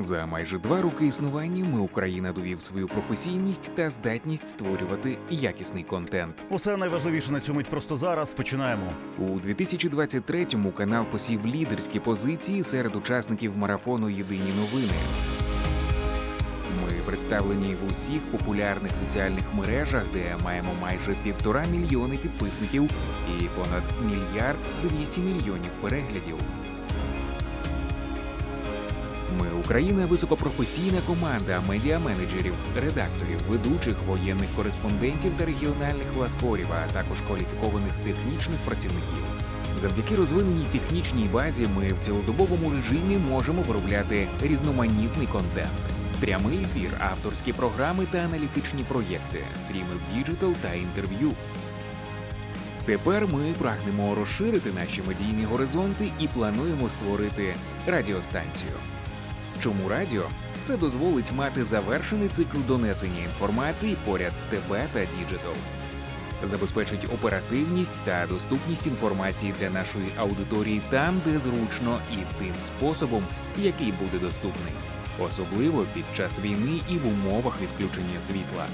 За майже два роки існування ми Україна довів свою професійність та здатність створювати якісний контент. Усе найважливіше на цю мить просто зараз. Починаємо. У 2023-му канал посів лідерські позиції серед учасників марафону Єдині новини. Ми представлені в усіх популярних соціальних мережах, де маємо майже півтора мільйони підписників і понад мільярд 200 мільйонів переглядів. Ми Україна високопрофесійна команда медіаменеджерів, редакторів, ведучих, воєнних кореспондентів та регіональних ласкорів, а також кваліфікованих технічних працівників. Завдяки розвиненій технічній базі ми в цілодобовому режимі можемо виробляти різноманітний контент. Прямий ефір, авторські програми та аналітичні проєкти, стріми в діджитал та інтерв'ю. Тепер ми прагнемо розширити наші медійні горизонти і плануємо створити радіостанцію. Чому радіо? Це дозволить мати завершений цикл донесення інформації поряд з ТБ та діджитал. Забезпечить оперативність та доступність інформації для нашої аудиторії там, де зручно, і тим способом, який буде доступний, особливо під час війни і в умовах відключення світла.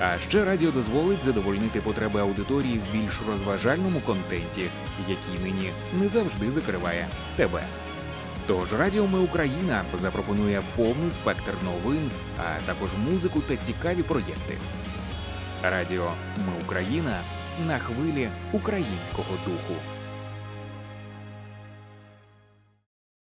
А ще радіо дозволить задовольнити потреби аудиторії в більш розважальному контенті, який нині не завжди закриває тебе. Тож Радіо Ми Україна запропонує повний спектр новин, а також музику та цікаві проєкти. Радіо Ми Україна на хвилі українського духу.